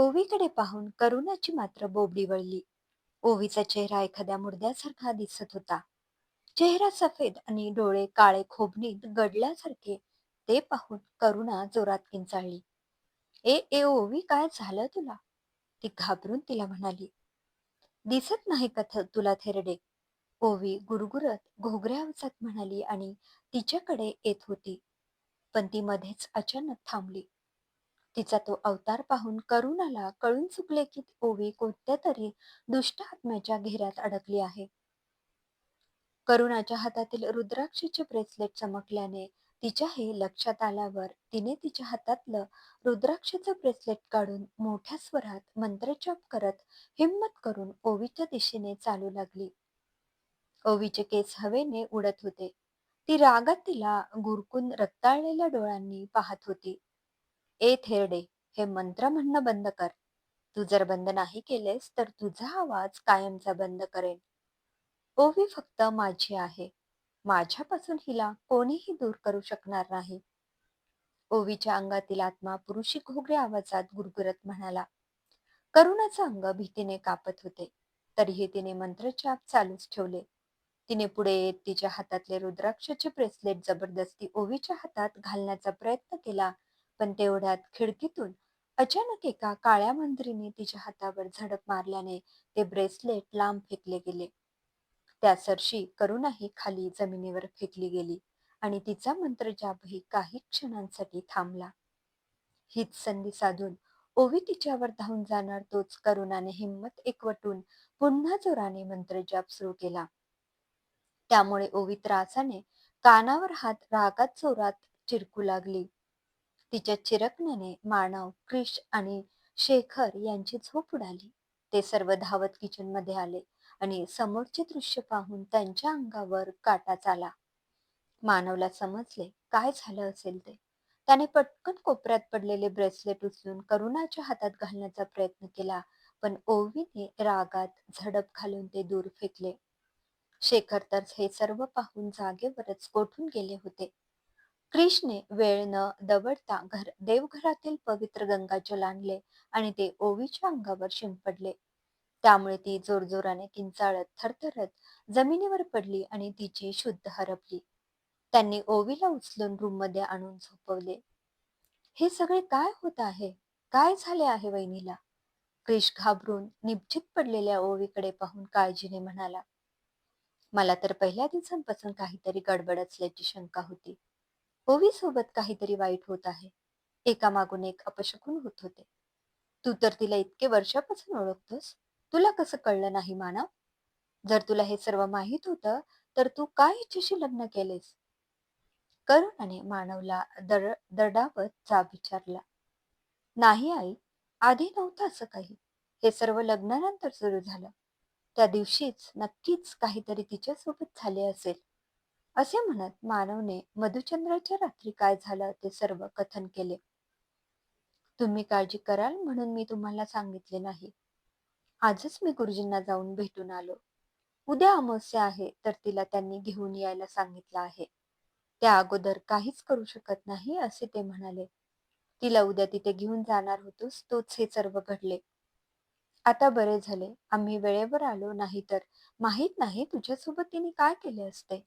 ओवीकडे पाहून करुणाची मात्र बोबडी वळली. ओवीचा चेहरा एखाद्या मुर्द्यासारखा दिसत होता. चेहरा सफेद आणि डोळे काळे खोबणीत गडल्यासारखे ते पाहून करुणा जोरात किंचाळली. ए ए ओवी काय झालं तुला? ती घाबरून तिला म्हणाली. दिसत नाही कथ तुला थेरडे. ओवी गुरगुरत घोगऱ्या आवाजात म्हणाली आणि तिच्याकडे येत होती. पण ती मध्येच अचानक थांबली. तिचा तो अवतार पाहून करुणाला कळून चुकले की ओवी कोणत्या तरी दुष्ट आत्म्याच्या घेऱ्यात अडकली आहे. करुणाच्या हातातील रुद्राक्षीचे ब्रेसलेट चमकल्याने तिच्याही लक्षात आल्यावर तिने तिच्या हातातलं रुद्राक्षचं ब्रेसलेट काढून मोठ्या स्वरात मंत्रजप करत हिम्मत करून ओवीच्या दिशेने चालू लागली. ओवीचे केस हवेने उडत होते. ती रागात तिला गुरकून रक्ताळलेल्या डोळ्यांनी पाहत होती. ए थेरडे हे मंत्र म्हणणं बंद कर. तू जर बंद नाही केलेस तर तुझा आवाज कायमचा बंद करेन. ओवी फक्त माझी आहे. माझ्यापासून हिला कोणीही दूर करू शकणार नाही. ओवीच्या अंगातील आत्मा पुरुषी घोगरे आवाजात गुरगुरत म्हणाला करुणाचं अंग भीतीने कापत होते. तरीही तिने मंत्रचाप चालूच ठेवले. तिने पुढे येत तिच्या हातातले रुद्राक्षाचे ब्रेसलेट जबरदस्ती ओवीच्या हातात घालण्याचा प्रयत्न केला पण तेवढ्यात खिडकीतून अचानक एका काळ्या मांजरीने तिच्या हातावर झडप मारल्याने ते ब्रेसलेट लांब फेकले गेले. त्या सरशी करुणाही खाली जमिनीवर फेकली गेली आणि तिचा मंत्रजापही काही क्षणांसाठी थांबला. हीच संधी साधून ओवी तिच्यावर धावून जाणार तोच करुणाने हिंमत एकवटून पुन्हा जोराने मंत्रजाप सुरू केला. त्यामुळे ओवी त्रासाने कानावर हात रागात जोरात चिरकू लागली. तिच्या चिरकण्याने मानव क्रिश आणि शेखर यांची झोप उडाली. ते सर्व धावत किचनमध्ये आले आणि समोरचे दृश्य पाहून त्यांच्या अंगावर काटाच आला मानवला समजले काय झालं असेल ते. त्याने पटकन कोपऱ्यात पडलेले ब्रेसलेट उचलून करुणाच्या हातात घालण्याचा प्रयत्न केला पण ओवीने रागात झडप घालून ते दूर फेकले. शेखर तर हे सर्व पाहून जागेवरच कोठून गेले होते? क्रिशने वेळ न दवडता घर देवघरातील पवित्र गंगाजल आणले आणि ते ओवीच्या अंगावर शिंपडले. त्यामुळे ती जोरजोराने किंचाळत थरथरत जमिनीवर पडली आणि तिची शुद्ध हरपली. त्यांनी ओवीला उचलून रूममध्ये आणून झोपवले. हे सगळे काय होत आहे? काय झाले आहे वहिनीला? क्रिश घाबरून निश्चित पडलेल्या ओवीकडे पाहून काळजीने म्हणाला मला तर पहिल्या दिवसांपासून काहीतरी गडबड असल्याची शंका होती. ओवी सोबत काहीतरी वाईट होत आहे. एका मागून एक अपशकून होत होते. तू तर तिला इतके वर्षापासून ओळखतोस. तुला कसं कळलं नाही मानव? जर तुला हे सर्व माहीत होतं तर तू काय इच्छेशी लग्न केलेस? करुणाने मानवला दर दरडावत जाब विचारला. नाही आई आधी नव्हतं असं काही. हे सर्व लग्नानंतर सुरू झालं. त्या दिवशीच नक्कीच काहीतरी तिच्यासोबत झाले असेल. असे म्हणत मानवने मधुचंद्राच्या रात्री काय झालं ते सर्व कथन केले. तुम्ही काळजी कराल म्हणून मी तुम्हाला सांगितले नाही. आजच मी गुरुजींना जाऊन भेटून आलो. उद्या अमावस्या आहे तर तिला त्यांनी घेऊन यायला सांगितलं आहे. त्या अगोदर काहीच करू शकत नाही असे ते म्हणाले. तिला उद्या तिथे घेऊन जाणार होतोस तोच हे सर्व घडले. आता बरे झाले. आम्ही वेळेवर आलो नाही तर माहीत नाही तुझ्यासोबत तिने काय केले असते.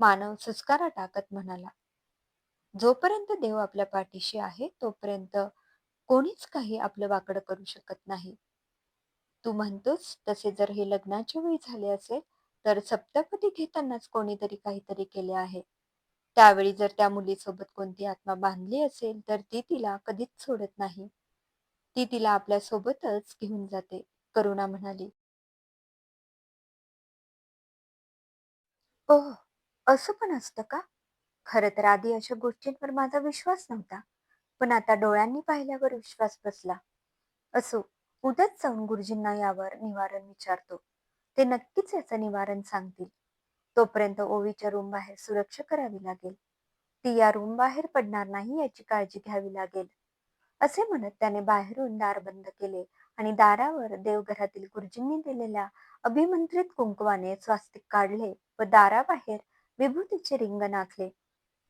मानव सुस्कारा टाकत म्हणाला जोपर्यंत देव आपल्या पाठीशी आहे तोपर्यंत कोणीच काही आपलं वाकडं करू शकत नाही. तू म्हणतोस तसे जर हे लग्नाच्या वेळी झाले असेल तर सप्तपदी घेतानाच कोणीतरी काहीतरी केले आहे. त्यावेळी जर त्या मुलीसोबत कोणती आत्मा बांधली असेल तर ती तिला कधीच सोडत नाही. ती तिला आपल्या सोबतच घेऊन जाते करुणा म्हणाली. ओह असं पण असतं का? खरं तर आधी अशा गोष्टींवर माझा विश्वास नव्हता पण आता डोळ्यांनी पाहिल्यावर विश्वास बसला. असो उद्याच जाऊन गुरुजींना यावर निवारण विचारतो. ते नक्कीच याचं निवारण सांगतील. तोपर्यंत ओवीच्या रूम बाहेर सुरक्षा करावी लागेल. ती या रूम बाहेर पडणार नाही याची काळजी घ्यावी लागेल. असे म्हणत त्याने बाहेरून दार बंद केले आणि दारावर देवघरातील गुरुजींनी दिलेल्या अभिमंत्रित कुंकवाने स्वास्तिक काढले व दाराबाहेर विभूतीचे रिंग नाचले.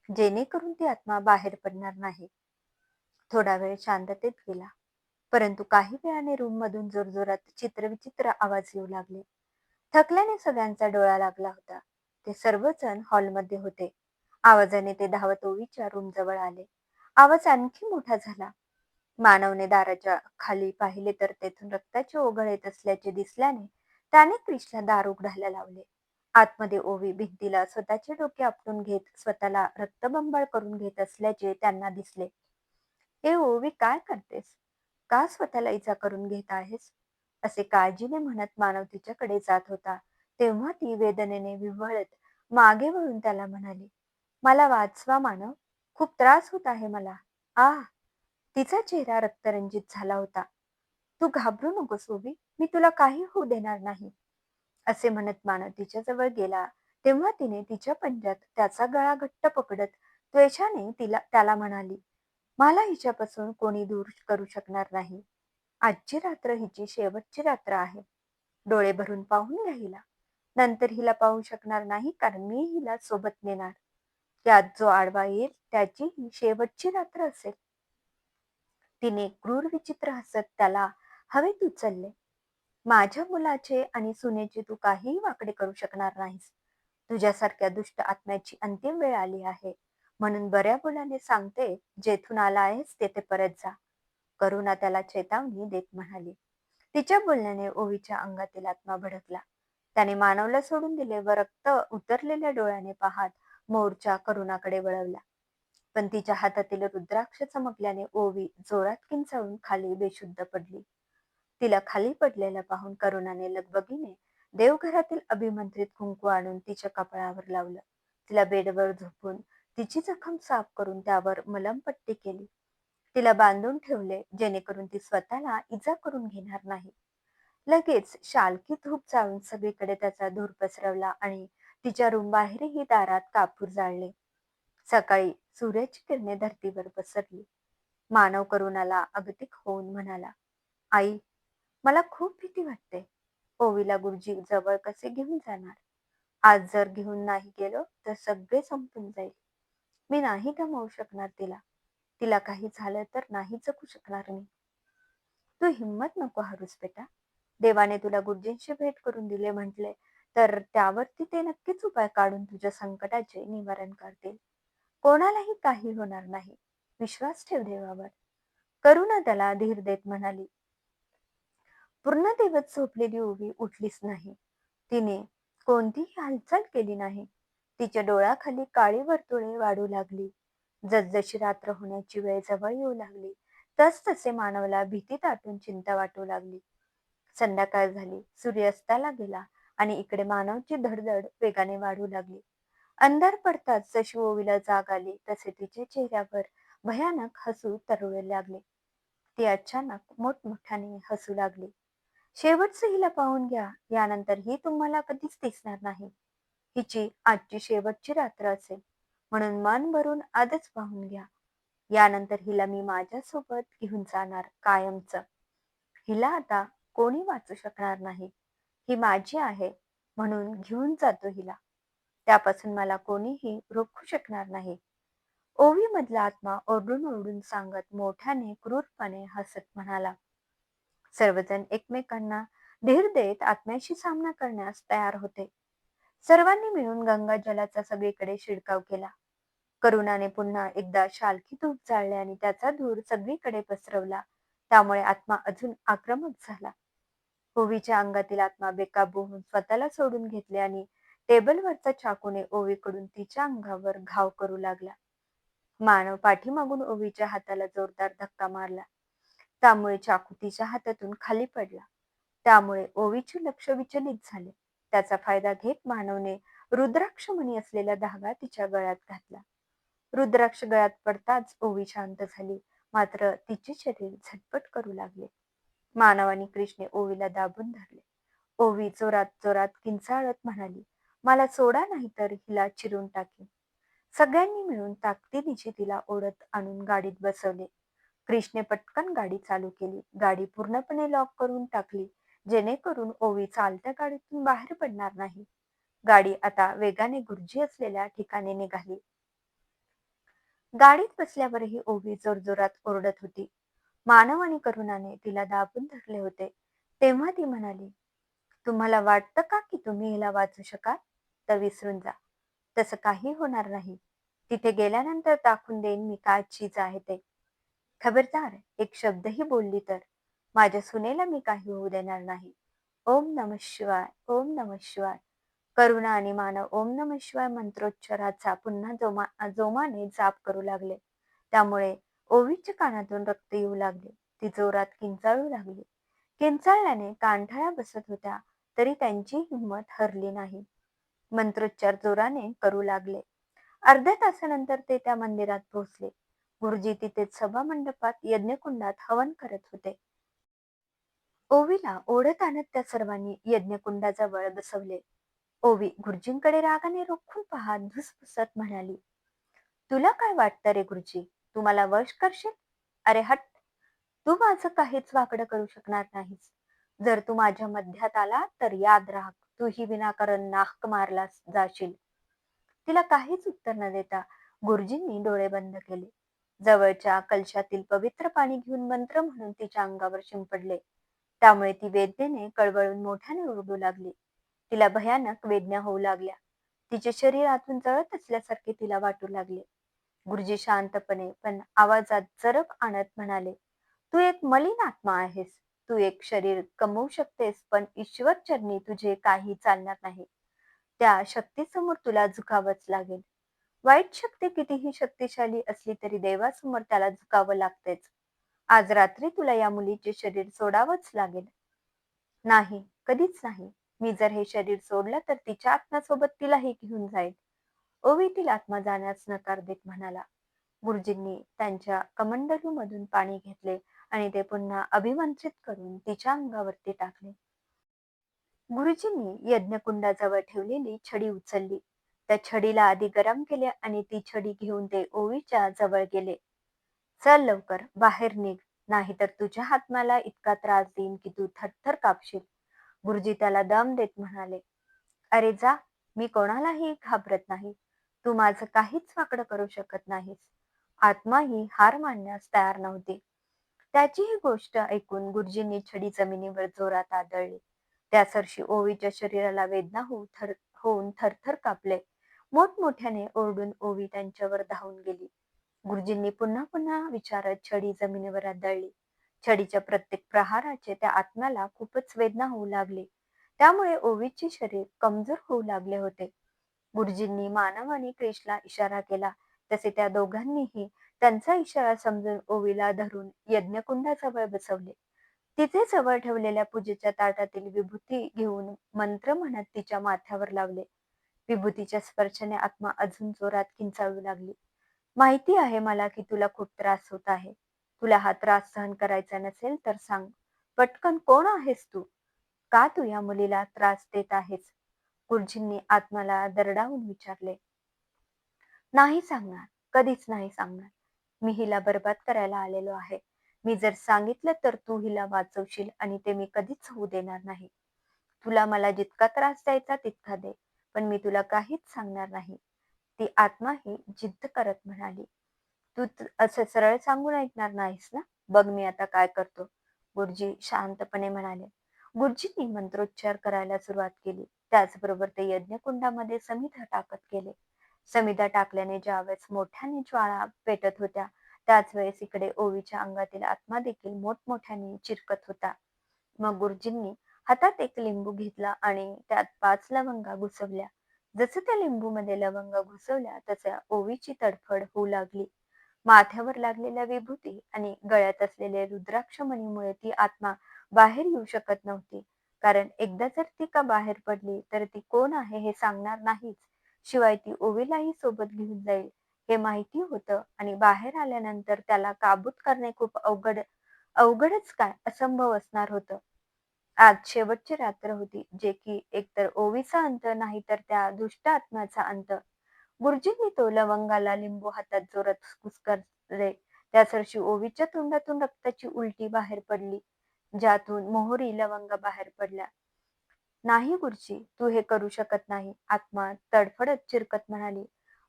जेणेकरून ती आत्मा बाहेर पडणार नाही. थोडा वेळ शांततेत गेला. परंतु काही वेळाने रूम मधून जोरजोरात चित्रविचित्र आवाज येऊ लागले. थकल्याने सगळ्यांचा डोळा लागला होता. ते सर्वजण हॉलमध्ये होते. आवाजाने ते धावत ओवीच्या रूम जवळ आले. आवाज आणखी मोठा झाला. मानवने दाराच्या खाली पाहिले तर तेथून रक्ताचे ओघळ येत असल्याचे दिसल्याने त्याने क्रिशला दार उघडायला लावले. आतमध्ये ओवी भिंतीला स्वतःचे डोके आपटून घेत स्वतःला रक्तबंबाळ करून घेत असल्याचे त्यांना दिसले. हे ओवी काय करतेस? का स्वतःला इजा करून घेत आहेस? असे काळजीने म्हणत मानव तिच्याकडे जात होता. तेव्हा ती वेदनेने विव्हळत मागे वळून त्याला म्हणाली मला वाचवा मानव खूप त्रास होत आहे मला. आ. तिचा चेहरा रक्तरंजित झाला होता. तू घाबरू नकोस ओवी मी तुला काही होऊ देणार नाही. असे म्हणत मानव तिच्या जवळ गेला. तेव्हा तिने तिच्या पंजात त्याचा गळा घट्ट पकडत त्वेषाने तिला त्याला म्हणाली मला हिच्यापासून कोणी दूर करू शकणार नाही. आजची रात्र हिची शेवटची रात्र आहे. डोळे भरून पाहून घ्या हिला. नंतर हिला पाहू शकणार नाही कारण मी हिला सोबत नेणार. त्यात जो आडवा येईल त्याची ही शेवटची रात्र असेल. तिने क्रूर विचित्र हसत त्याला हवेत उचलले. माझ्या मुलाचे आणि सुनेचे तू काहीही वाकडे करू शकणार नाहीस. तुझ्यासारख्या दुष्ट आत्म्याची अंतिम वेळ आली आहे. म्हणून बऱ्या मुलाने सांगते जेथून आला आहेस तेथे परत जा. करुणा त्याला चेतावणी देत म्हणाली. तिच्या बोलण्याने ओवीच्या अंगातील आत्मा भडकला. त्याने मानवला सोडून दिले व रक्त उतरलेल्या डोळ्याने पाहत मोर्चा करुणाकडे वळवला. पण तिच्या हातातील रुद्राक्ष चमकल्याने ओवी जोरात किंचाळून खाली बेशुद्ध पडली. तिला खाली पडलेलं पाहून करुणाने लगबगीने देवघरातील अभिमंत्रित कुंकू आणून तिच्या कपाळावर लावलं. तिला बेडवर झोपून तिची जखम साफ करून त्यावर मलमपट्टी केली. तिला बांधून ठेवले जेणेकरून ती स्वतःला इजा करून घेणार नाही. लगेच शालकी धूप जाळून सगळीकडे त्याचा धूर पसरवला आणि तिच्या रूम बाहेरही दारात कापूर जाळले. सकाळी सूर्याची किरणे धरतीवर पसरली. मानव करुणाला अगतिक होऊन म्हणाला आई मला खूप भीती वाटते. ओवीला गुरुजी जवळ कसे घेऊन जाणार? आज जर घेऊन नाही गेलो तर सगळे संपून जाईल. मी नाही गमावू शकणार तिला. तिला काही झालं तर नाही जगू शकणार मी. तू हिंमत नको हारूस बेटा. देवाने तुला गुरुजींशी भेट करून दिले म्हटले तर त्यावरती ते नक्कीच उपाय काढून तुझ्या संकटाचे निवारण करतील. कोणालाही काही होणार नाही. विश्वास ठेव देवावर. करुणा त्याला धीर देत म्हणाली. पूर्ण दिवस झोपलेली उभी उठलीच नाही. तिने कोणतीही हालचाल केली नाही. तिच्या डोळ्याखाली काळी वर्तुळे वाढू लागली. जसजशी रात्र होण्याची वेळ जवळ येऊ लागली तस तसे मानवला भीती दाटून चिंता वाटू लागली. संध्याकाळ झाली सूर्यास्ताला गेला आणि इकडे मानवची धडधड वेगाने वाढू लागली. अंधार पडताच जशी ओवीला जाग आली तसे तिच्या चेहऱ्यावर भयानक हसू तरळू लागले. ती अचानक मोठमोठ्याने हसू लागली. शेवटचं हिला पाहून घ्या. यानंतर ही तुम्हाला कधीच दिसणार नाही. हिची आजची शेवटची रात्र असेल. म्हणून मन भरून आजच पाहून घ्या. यानंतर हिला मी माझ्यासोबत घेऊन जाणार कायमच. हिला आता कोणी वाचू शकणार नाही. ही माझी आहे म्हणून घेऊन जातो हिला. त्यापासून मला कोणीही रोखू शकणार नाही. ओवी मधला आत्मा ओरडून ओरडून सांगत मोठ्याने क्रूरपणे हसत म्हणाला सर्वजण एकमेकांना धीर देत आत्म्याशी सामना करण्यास तयार होते. सर्वांनी मिळून गंगा जलाचा सगळीकडे शिडकाव केला. करुणाने पुन्हा एकदा शालकी धूप जाळले आणि त्याचा धूर सगळीकडे पसरवला. त्यामुळे आत्मा अजून आक्रमक झाला. ओवीच्या अंगातील आत्मा बेकाबू होऊन स्वतःला सोडून घेतले आणि टेबलवरचा चाकूने ओवीकडून तिच्या अंगावर घाव करू लागला. मानव पाठीमागून ओवीच्या हाताला जोरदार धक्का मारला. त्यामुळे चाकू तिच्या हातातून खाली पडला. त्यामुळे ओवीचे लक्ष विचलित झाले. त्याचा फायदा घेत मानवने रुद्राक्षमणी असलेला धागा तिच्या गळ्यात घातला. रुद्राक्ष गळ्यात पडताच ओवी शांत झाली. मात्र तिचे शरीर झटपट करू लागले. मानव आणि कृष्णे ओवीला दाबून धरले. ओवी जोरात जोरात किंचाळत म्हणाली मला सोडा नाही तर हिला चिरून टाकेन. सगळ्यांनी मिळून ताकदीनिशी तिला ओढत आणून गाडीत बसवले. क्रिशने पटकन गाडी चालू केली. गाडी पूर्णपणे लॉक करून टाकली जेणेकरून ओवी चालत्या गाडीतून बाहेर पडणार नाही. गाडी आता वेगाने गुर्जी असलेल्या ठिकाणी निघाली. गाडीत बसल्यावरही ओवी जोरजोरात ओरडत होती. मानव आणि करुणाने तिला दाबून धरले होते. तेव्हा ती म्हणाली तुम्हाला वाटतं का की तुम्ही हिला वाचू शकाल? तर विसरून जा. तसं काही होणार नाही. तिथे गेल्यानंतर दाखवून देईन मी काय चीज आहे ते. खबरदार एक शब्दही बोलली तर. माझ्या सुनेला मी काही होऊ देणार नाही. ओम नम शिवाय ओम नम शिवाय. करुणा आणि मानव ओम नम शिवाय मंत्रोच्चाराचा पुन्हा जोमा जोमाने जाप करू लागले. त्यामुळे ओवीच्या कानातून रक्त येऊ लागले. ती जोरात किंचाळू लागली. किंचाळल्याने कांठाळ्या बसत होत्या तरी त्यांची हिंमत हरली नाही. मंत्रोच्चार जोराने करू लागले. अर्ध्या तासानंतर ते त्या मंदिरात पोहोचले. गुरुजी तिथेच सभा मंडपात यज्ञकुंडात हवन करत होते. ओवीला ओढत आणत त्या सर्वांनी यज्ञकुंडाजवळ बसवले. ओवी गुरुजींकडे रागाने रोखून पाहत धुसफुसत म्हणाली तुला काय वाटतं रे गुरुजी? तू मला वश करशील? अरे हट! तू माझं काहीच वाकडं करू शकणार नाहीस. जर तू माझ्या मध्यात आला तर याद राख. तूही विनाकारण नाहक मारला जाशील. तिला काहीच उत्तर न देता गुरुजींनी डोळे बंद केले. जवळच्या कलशातील पवित्र पाणी घेऊन मंत्र म्हणून तिच्या अंगावर शिंपडले. त्यामुळे ती वेदनेने कळवळून मोठ्याने ओरडू लागली. तिला भयानक वेदना होऊ लागल्या. तिचे शरीर आतून जळत असल्यासारखे तिला वाटू लागले. गुरुजी शांतपणे पण आवाजात जरक आणत म्हणाले तू एक मलिन आत्मा आहेस. तू एक शरीर कमवू शकतेस पण ईश्वर चरणी तुझे काही चालणार नाही. त्या शक्तीसमोर तुला झुकावंच लागेल. वाईट शक्ती कितीही शक्तिशाली असली तरी देवासमोर त्याला झुकावं लागतेच. आज रात्री तुला या मुलीचे शरीर सोडावंच लागेल. नाही कधीच नाही. मी जर हे शरीर सोडलं तर तिच्या आत्म्यासोबत तिलाही घेऊन जाईल. ओवीतील आत्मा जाण्यास नकार देत म्हणाला. गुरुजींनी त्यांच्या कमंडलू मधून पाणी घेतले आणि ते पुन्हा अभिमंत्रित करून तिच्या अंगावरती टाकले. गुरुजींनी यज्ञकुंडाजवळ ठेवलेली छडी उचलली. त्या छडीला आधी गरम केले आणि ती छडी घेऊन ते ओवीच्या जवळ गेले. चल लवकर बाहेर निघ नाहीतर तुझ्या हातमाला इतका त्रास देईन की तू थरथर कापशील. गुरुजी त्याला दम देत म्हणाले अरे जा मी कोणालाही घाबरत नाही. तू माझं काहीच वाकडं करू शकत नाहीस. आत्मा ही हार मानण्यास तयार नव्हती. त्याची ही गोष्ट ऐकून गुरुजींनी छडी जमिनीवर जोरात आदळली. त्या सरशी ओवीच्या शरीराला वेदना होऊ थर होऊन थरथर कापले. मोठमोठ्याने ओरडून ओवी त्यांच्यावर धावून गेली. गुरुजींनी पुन्हा पुन्हा विचारत छडी जमिनीवर आदळली. छडीच्या प्रत्येक प्रहाराचे त्या आत्म्याला खूपच वेदना होऊ लागली. त्यामुळे ओवीचे शरीर कमजोर होऊ लागले होते. गुरुजींनी मानव आणि क्रिशला इशारा केला. तसे त्या दोघांनीही त्यांचा इशारा समजून ओवीला धरून यज्ञकुंडाजवळ बसवले. तिथे जवळ ठेवलेल्या पूजेच्या ताटातील विभूती घेऊन मंत्र म्हणत तिच्या माथ्यावर लावले. विभूतीच्या स्पर्शाने आत्मा अजून जोरात किंचाळू लागली. माहिती आहे मला की तुला खूप त्रास होत आहे. तुला हा त्रास सहन करायचा नसेल तर सांग पटकन कोण आहेस तू? का तू या मुलीला त्रास देत आहेस? गुरुजींनी आत्माला दरडावून विचारले. नाही सांगणार कधीच नाही सांगणार. मी हिला बर्बाद करायला आलेलो आहे. मी जर सांगितलं तर तू हिला वाचवशील आणि ते मी कधीच होऊ देणार नाही. तुला मला जितका त्रास द्यायचा तितका दे. पण मी तुला काहीच सांगणार नाही. ती आत्मा ही जिद्द करत म्हणाली. तू असं सरळ सांगून ऐकणार नाहीस ना? बघ मी आता काय करतो. गुरुजी शांतपणे म्हणाले. गुरुजींनी मंत्रोच्चार करायला सुरुवात केली. त्याचबरोबर ते यज्ञकुंडामध्ये समिधा टाकत गेले. समिधा टाकल्याने ज्यावेळेस मोठ्याने ज्वाळा पेटत होत्या त्याच वेळेस इकडे ओवीच्या अंगातील आत्मा देखील मोठमोठ्याने चिरकत होता. मग गुरुजींनी हातात एक लिंबू घेतला आणि त्यात पाच लवंगा घुसवल्या. जसं त्या लिंबूमध्ये लवंगा घुसवल्या तसं ओवीची तडफड होऊ लागली. माथ्यावर लागलेल्या विभूती आणि गळ्यात असलेल्या रुद्राक्ष मणीमुळे ती आत्मा बाहेर येऊ शकत नव्हती. कारण एकदा जर ती का बाहेर पडली तर ती कोण आहे हे सांगणार नाहीच. शिवाय ती ओवीलाही सोबत घेऊन जाईल हे माहिती होतं आणि बाहेर आल्यानंतर त्याला काबूत करणे खूप अवघड अवघडच काय असंभव असणार होतं. आज शेवटची रात्र होती जे की एकतर ओवीचा अंत नाही तर त्या दुष्ट आत्म्याचा अंत. गुरुजींनी तो लवंगाला लिंबू हातात जोरात कुसकरले त्या सरशी ओवीच्या तोंडातून रक्ताची उलटी बाहेर पडली ज्यातून मोहरी लवंग बाहेर पडल्या. नाही गुरुजी तू हे करू शकत नाही आत्मा तडफडत चिरकत म्हणाली.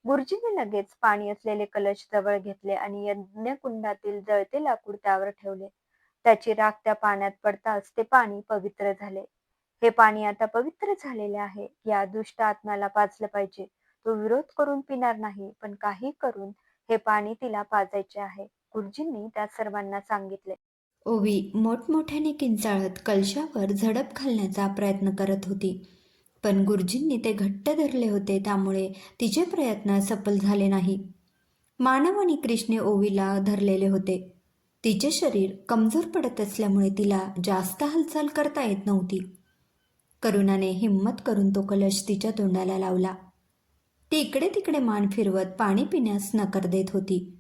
गुरुजीने लगेच पाणी असलेले कलश जवळ घेतले आणि यज्ञकुंडातील जळते लाकूड त्यावर ठेवले. त्याची राख त्या पाण्यात पडताच ते पाणी पवित्र झाले. हे पाणी आता पवित्र झालेले आहे. या दुष्ट आत्म्याला पाजलं पाहिजे. तो विरोध करून पिणार नाही पण काही करून हे पाणी तिला पाजायचे आहे. गुरुजींनी त्या सर्वांना सांगितले. ओवी मोठमोठ्याने किंचाळत कलशावर झडप घालण्याचा प्रयत्न करत होती. पण गुरुजींनी ते घट्ट धरले होते त्यामुळे तिचे प्रयत्न सफल झाले नाही. मानव आणि कृष्णे ओवीला धरलेले होते. तिचे शरीर कमजोर पडत असल्यामुळे तिला जास्त हालचाल करता येत नव्हती. करुणाने हिम्मत करून तो कलश तिच्या तोंडाला लावला. ती इकडे तिकडे मान फिरवत पाणी पिण्यास नकार देत होती.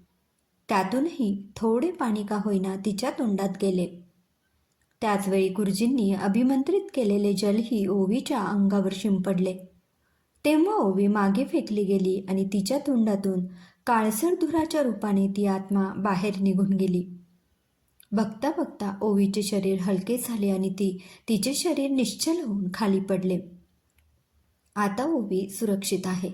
त्यातूनही थोडे पाणी का होईना तिच्या तोंडात गेले. त्याचवेळी गुरुजींनी अभिमंत्रित केलेले जलही ओवीच्या अंगावर शिंपडले. तेव्हा ओवी मागे फेकली गेली आणि तिच्या तोंडातून काळसर धुराच्या रूपाने ती आत्मा बाहेर निघून गेली. बघता बघता ओवीचे शरीर हलके झाले आणि ती तिचे शरीर निश्चल होऊन खाली पडले. आता ओवी सुरक्षित आहे.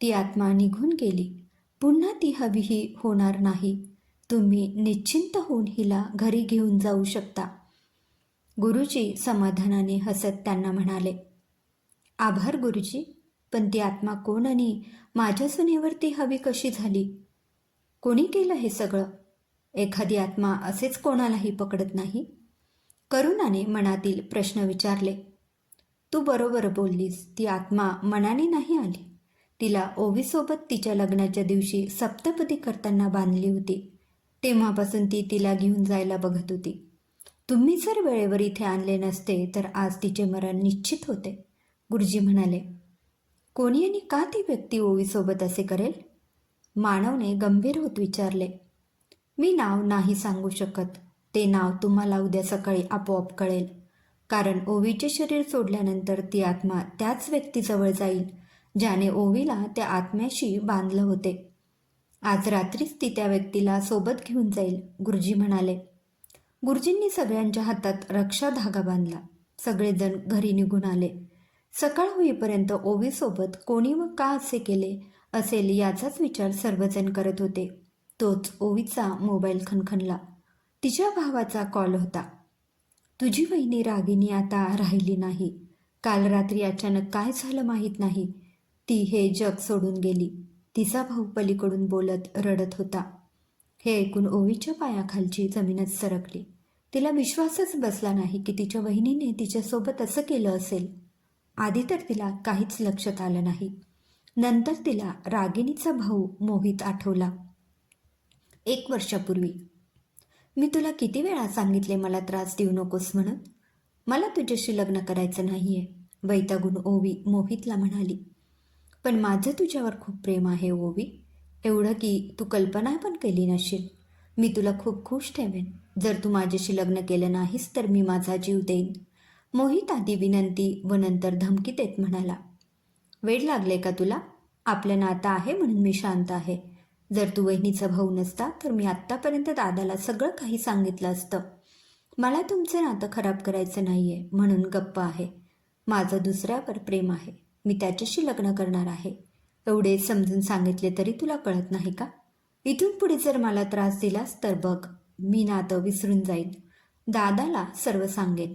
ती आत्मा निघून गेली. पुन्हा ती हवीही होणार नाही. तुम्ही निश्चिंत होऊन हिला घरी घेऊन जाऊ शकता. गुरुजी समाधानाने हसत त्यांना म्हणाले आभार गुरुजी पण ती आत्मा कोण आणि माझ्या सुनेवरती हवी कशी झाली? कोणी केलं हे सगळं? एखादी आत्मा असेच कोणालाही पकडत नाही? करुणाने मनातील प्रश्न विचारले. तू बरोबर बोललीस. ती आत्मा मनाने नाही आली. तिला ओवीसोबत तिच्या लग्नाच्या दिवशी सप्तपदी करताना बांधली होती. तेव्हापासून ती तिला घेऊन जायला बघत होती. तुम्ही जर वेळेवर इथे आणले नसते तर आज तिचे मरण निश्चित होते गुरुजी म्हणाले. कोणी आणि का ती व्यक्ती ओवीसोबत असे करेल? मानवने गंभीर होत विचारले. मी नाव नाही सांगू शकत. ते नाव तुम्हाला उद्या सकाळी आपोआप कळेल. कारण ओवीचे शरीर सोडल्यानंतर ती आत्मा त्याच व्यक्तीजवळ जाईल ज्याने ओवीला त्या आत्म्याशी बांधलं होते. आज रात्रीच ती त्या व्यक्तीला सोबत घेऊन जाईल गुरुजी म्हणाले. गुरुजींनी सगळ्यांच्या हातात रक्षा धागा बांधला. सगळेजण घरी निघून आले. सकाळ होईपर्यंत ओवीसोबत कोणी व का असे केले असेल याचाच विचार सर्वजण करत होते. तोच ओवीचा मोबाईल खणखणला तिच्या भावाचा कॉल होता. तुझी वहिनी रागिनी आता राहिली नाही. काल रात्री अचानक काय झालं माहीत नाही. ती हे जग सोडून गेली. तिचा भाऊ पलीकडून बोलत रडत होता. हे ऐकून ओवीच्या पायाखालची जमीनच सरकली. तिला विश्वासच बसला नाही की तिच्या वहिनीने तिच्यासोबत असं केलं असेल. आधी तर तिला काहीच लक्षात आलं नाही. नंतर तिला रागिणीचा भाऊ मोहित आठवला. एक वर्षापूर्वी. मी तुला किती वेळा सांगितले मला त्रास देऊ नकोस म्हणून? मला तुझ्याशी लग्न करायचं नाही आहे वैतागून ओवी मोहितला म्हणाली. पण माझं तुझ्यावर खूप प्रेम आहे ओवी. एवढं की तू कल्पना पण केली नशील. मी तुला खूप खुश ठेवेन. जर तू माझ्याशी लग्न केलं नाहीस तर मी माझा जीव देईन. मोहित आधी विनंती व नंतर धमकी देत म्हणाला. वेळ लागले का तुला? आपलं नातं आहे म्हणून मी शांत आहे. जर तू वहिनीचा भाऊ नसता तर मी आत्तापर्यंत दादाला सगळं काही सांगितलं असतं. मला तुमचं नातं खराब करायचं नाही आहे म्हणून गप्प आहे. माझं दुसऱ्यावर प्रेम आहे. मी त्याच्याशी लग्न करणार आहे. एवढे समजून सांगितले तरी तुला कळत नाही का? इथून पुढे जर मला त्रास दिलास तर बघ मी नातं विसरून जाईन. दादाला सर्व सांगेन.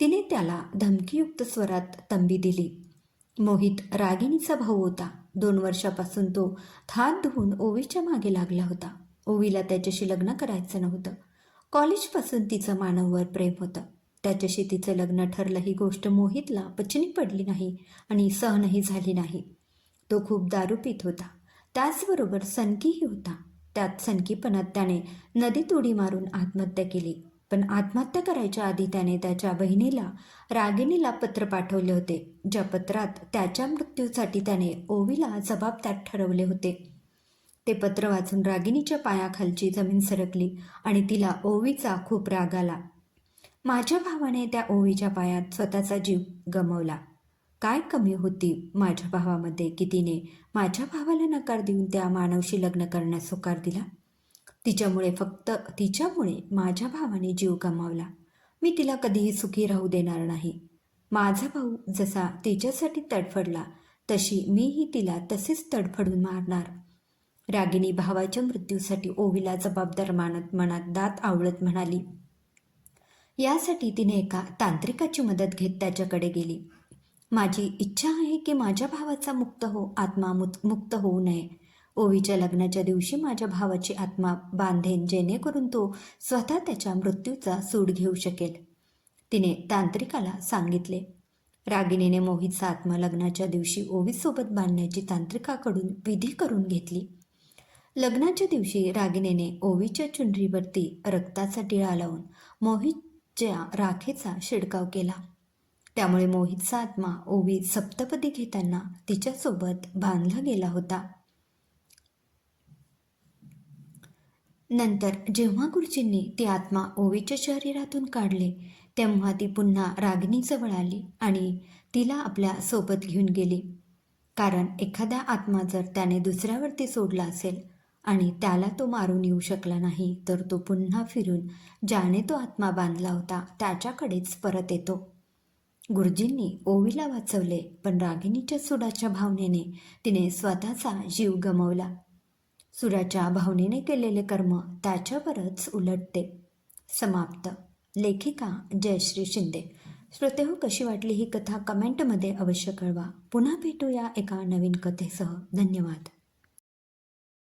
तिने त्याला धमकीयुक्त स्वरात तंबी दिली. मोहित रागिणीचा भाऊ होता. दोन वर्षापासून तो हात धुवून ओवीच्या मागे लागला होता. ओवीला त्याच्याशी लग्न करायचं नव्हतं. कॉलेजपासून तिचं मानववर प्रेम होतं. त्याच्याशी तिचं लग्न ठरलं ही गोष्ट मोहितला पचनी पडली नाही आणि सहनही झाली नाही. तो खूप दारू पित होता. त्याचबरोबर सनकीही होता. त्यात सनकीपणात त्याने नदीत उडी मारून आत्महत्या केली. पण आत्महत्या करायच्या आधी त्याने त्याच्या बहिणीला रागिणीला पत्र पाठवले होते ज्या पत्रात त्याच्या मृत्यूसाठी त्याने ओवीला जबाबदार ठरवले होते. ते पत्र वाचून रागिणीच्या पायाखालची जमीन सरकली आणि तिला ओवीचा खूप राग आला. माझ्या भावाने त्या ओवीच्या पायात स्वतःचा जीव गमावला. काय कमी होती माझ्या भावामध्ये की तिने माझ्या भावाला नकार देऊन त्या मानवशी लग्न करण्यास होकार दिला? तिच्यामुळे फक्त तिच्यामुळे माझ्या भावाने जीव गमावला. मी तिला कधीही सुखी राहू देणार नाही. माझा भाऊ जसा तिच्यासाठी तडफडला तशी मीही तिला तसेच तडफडून मारणार. रागिनी भावाच्या मृत्यूसाठी ओवीला जबाबदार मानत मनात दात आवळत म्हणाली. यासाठी तिने एका तांत्रिकाची मदत घेत त्याच्याकडे गेली. माझी इच्छा आहे की माझ्या भावाचा मुक्त हो आत्मा मुक्त होऊ नये. ओवीच्या लग्नाच्या दिवशी माझ्या भावाची आत्मा बांधेन जेणेकरून तो स्वतः त्याच्या मृत्यूचा सूड घेऊ शकेल. तिने तांत्रिकाला सांगितले रागिणीने मोहितचा आत्मा लग्नाच्या दिवशी ओवीसोबत बांधण्याची तांत्रिकाकडून विधी करून घेतली. लग्नाच्या दिवशी रागिणीने ओवीच्या चुनरीवरती रक्ताचा टिळा लावून मोहितच्या राखेचा शिडकाव केला. त्यामुळे मोहितचा आत्मा ओवी सप्तपदी घेताना तिच्यासोबत बांधला गेला होता. नंतर जेव्हा गुरुजींनी ती आत्मा ओवीच्या शरीरातून काढले तेव्हा ती पुन्हा रागिणीजवळ आली आणि तिला आपल्यासोबत घेऊन गेली. कारण एखादा आत्मा जर त्याने दुसऱ्यावरती सोडला असेल आणि त्याला तो मारून येऊ शकला नाही तर तो पुन्हा फिरून ज्याने तो आत्मा बांधला होता त्याच्याकडेच परत येतो. गुरुजींनी ओवीला वाचवले पण रागिणीच्या सुडाच्या भावनेने तिने स्वतःचा जीव गमावला. सुराच्या भावनेने केलेले कर्म त्याच्यावरच उलटते. समाप्त. लेखिका जयश्री शिंदे. श्रोतेहो कशी वाटली ही कथा? कमेंटमध्ये अवश्य कळवा. पुन्हा भेटूया एका नवीन कथेसह. धन्यवाद.